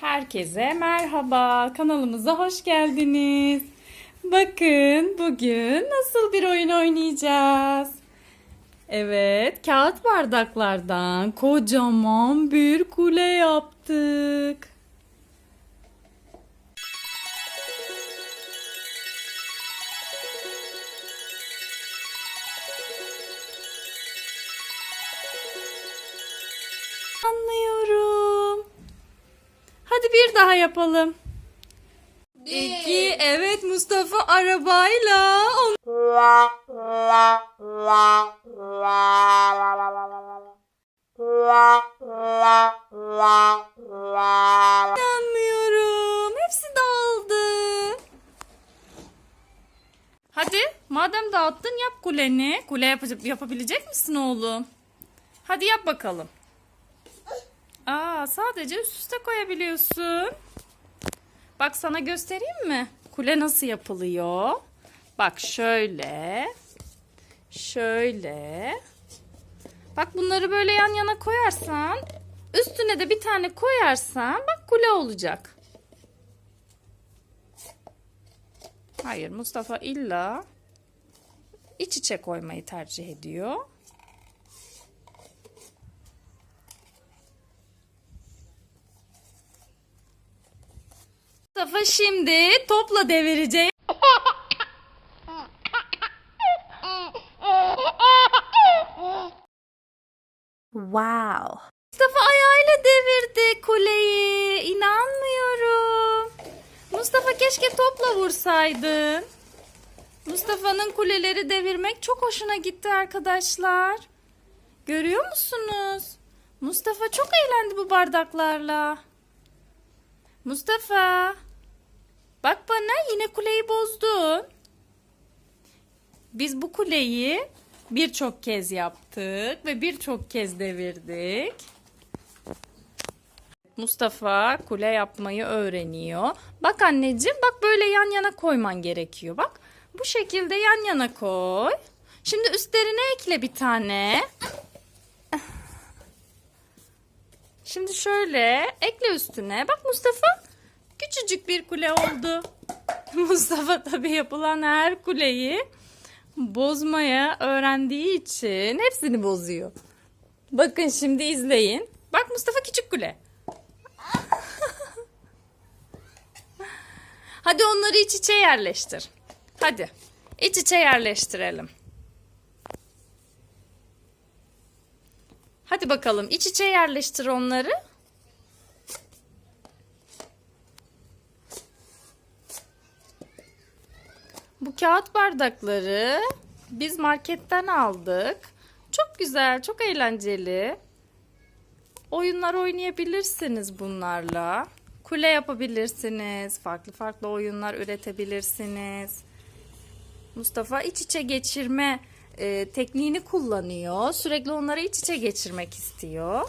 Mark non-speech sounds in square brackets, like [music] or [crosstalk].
Herkese merhaba. Kanalımıza hoş geldiniz. Bakın bugün nasıl bir oyun oynayacağız. Evet, kağıt bardaklardan kocaman bir kule yaptık. Anlıyorum. Hadi bir daha yapalım. İki, evet Mustafa arabayla. on- İnanmıyorum. Hepsi dağıldı. Hadi madem dağıttın yap kuleni. Kule yapacak, yapabilecek misin oğlum? Hadi yap bakalım. Aa, sadece üst üste koyabiliyorsun. Bak sana göstereyim mi? Kule nasıl yapılıyor? Bak şöyle. Şöyle. Bak bunları böyle yan yana koyarsan, üstüne de bir tane koyarsan bak kule olacak. Hayır Mustafa illa iç içe koymayı tercih ediyor. Mustafa şimdi topla devirecek. Wow. Mustafa ayağıyla devirdi kuleyi. İnanmıyorum. Mustafa keşke topla vursaydın. Mustafa'nın kuleleri devirmek çok hoşuna gitti arkadaşlar. Görüyor musunuz? Mustafa çok eğlendi bu bardaklarla. Mustafa. Bak bana yine kuleyi bozdun. Biz bu kuleyi birçok kez yaptık ve birçok kez devirdik. Mustafa kule yapmayı öğreniyor. Bak anneciğim bak böyle yan yana koyman gerekiyor. Bak bu şekilde yan yana koy. Şimdi üstlerine ekle bir tane. Şimdi şöyle ekle üstüne. Bak Mustafa küçücük bir kule oldu. [laughs] Mustafa tabii yapılan her kuleyi bozmaya öğrendiği için hepsini bozuyor. Bakın şimdi izleyin. Bak Mustafa küçük kule. [laughs] Hadi onları iç içe yerleştir. Hadi iç içe yerleştirelim. Hadi bakalım iç içe yerleştir onları. Bu kağıt bardakları biz marketten aldık. Çok güzel, çok eğlenceli. Oyunlar oynayabilirsiniz bunlarla. Kule yapabilirsiniz. Farklı farklı oyunlar üretebilirsiniz. Mustafa iç içe geçirme e, tekniğini kullanıyor. Sürekli onları iç içe geçirmek istiyor.